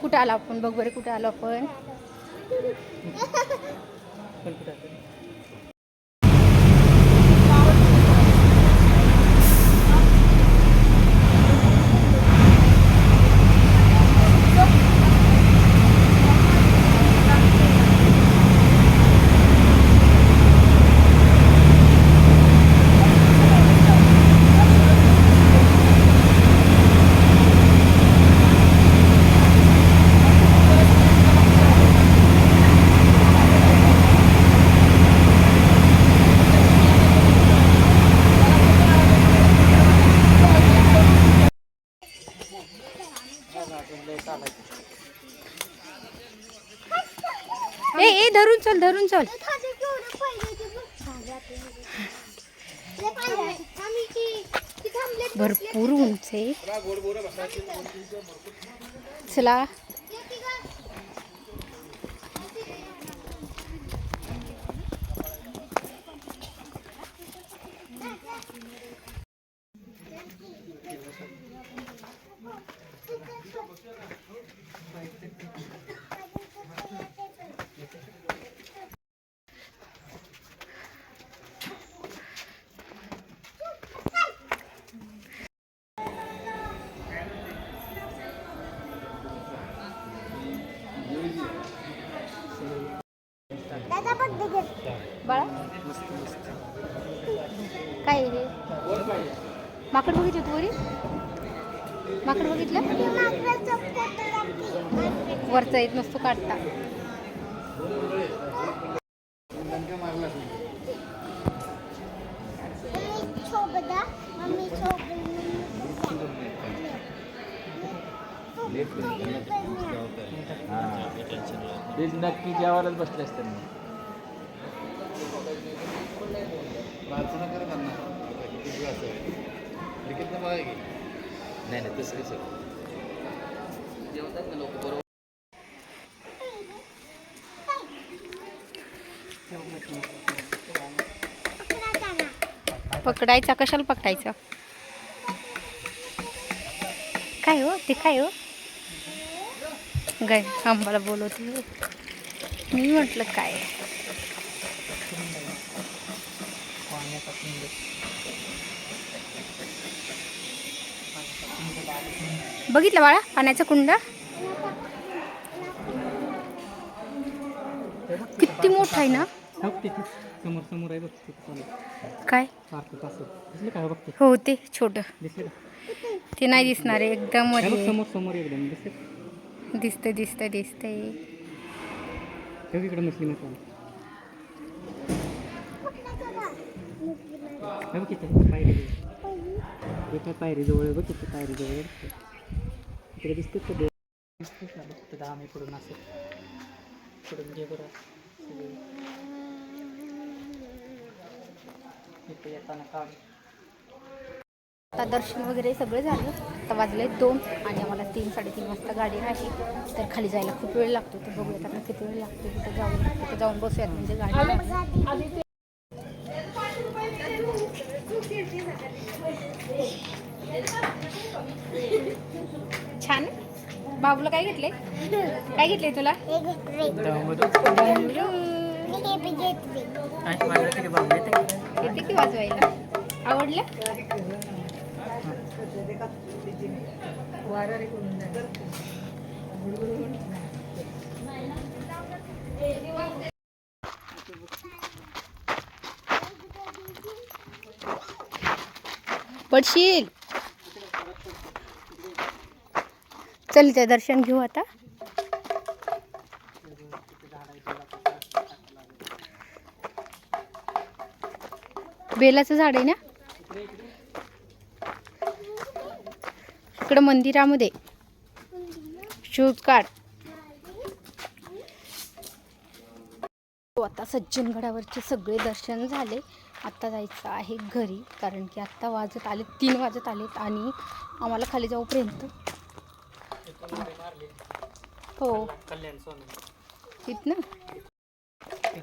कुठं आलो आपण? बघ बरं कुठं आलो आपण. ए ए धरून चल धरून चल. भरपूर उंच आहे. चला. बाळा. काय हे? माकड बघितलं तू वरी? माकड बघितलं? वरचा येत नसतो काढता. ते नक्की जेवायलाच बसले असते मी. प्रार्थना करा त्यांना किती वेळ असेल लिखित बघा की. नाही नाही तसं कसं? जेवतात ना लोक बरोबर? पकडायचा कशाला पकडायचं? काय हो ते काय हो? गाय आम्हाला बोलवते. मी म्हटलं काय बघितलं बाळा पाण्याचा कुंड? किती मोठा आहे ना? समोर समोर आहे बघ काय? काय बघते हो ते छोट. ते नाही दिसणार आहे एकदम मध्ये. समोर समोर एकदम दिसले दिसतंय दिसतंय दिसतंय. हे बघ इकडे मछली नाही हे बघ पायरी हे पायरी जवळ बघ तिथं पायरी जवळ. इकडे दिसते का डोळे? दिसते ना बघ तिथं आम्ही पडून असेल पडून घे बरं इथे येताना काढ आता दर्शन वगैरे सगळं झालं. आता वाजले दोन आणि आम्हाला तीन साडेतीन वाजता गाडी आहे तर खाली जायला खूप वेळ लागतो. तर बघूयात आता किती वेळ लागतो तिथे जाऊन. तिथे जाऊन बसूयात म्हणजे गाडी छान. बाबूला काय घेतले काय घेतले तुला? येते की वाजवायला? आवडलं? पडशील? चल ते दर्शन घेऊ आता. बेलाचं झाड आहे ना? इकडं मंदिरामध्ये. शूट काढ. हो, आता सज्जनगडावरचे सगळे दर्शन झाले. आत्ता जायचं आहे घरी कारण की आत्ता वाजत आले तीन वाजत आलेत आणि आम्हाला खाली जाऊपर्यंत. हो. कल्याण तिथनं इकडे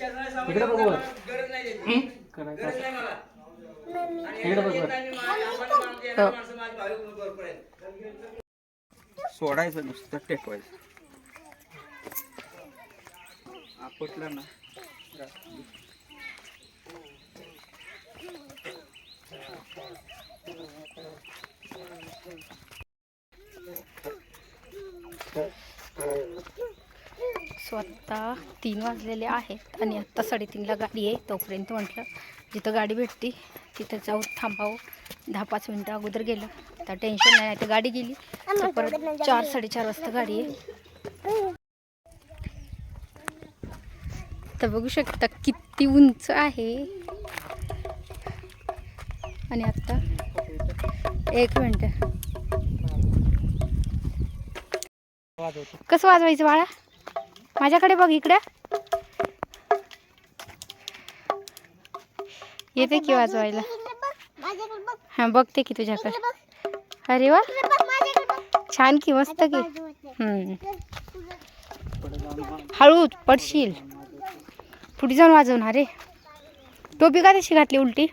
करायचं असं. इकडे बघ बरं. हो सोडायचं नुसतं टेकवायचं. आपटलं ना. स्वतः तीन वाजलेले आहेत आणि आत्ता साडेतीनला गाडी आहे तोपर्यंत म्हटलं जिथं गाडी भेटती तिथं जाऊ थांबावं. दहा पाच मिनटं अगोदर गेलं तर टेन्शन नाही. तर गाडी गेली तर परत चार साडेचार वाजता गाडी आहे तर बघू शकता किती उंच आहे. आणि आत्ता एक मिनटं. कसं वाजवायचं बाळा? माझ्याकडे बघ इकडे. येते की वाजवायला हा बघते की तुझ्याकडे. अरे वा. छान की मस्त की. हम्म. पुढे जाऊन मग हळू पडशील. पुढे जाऊन वाजवणार रे. टोपी का तशी घातली उलटी?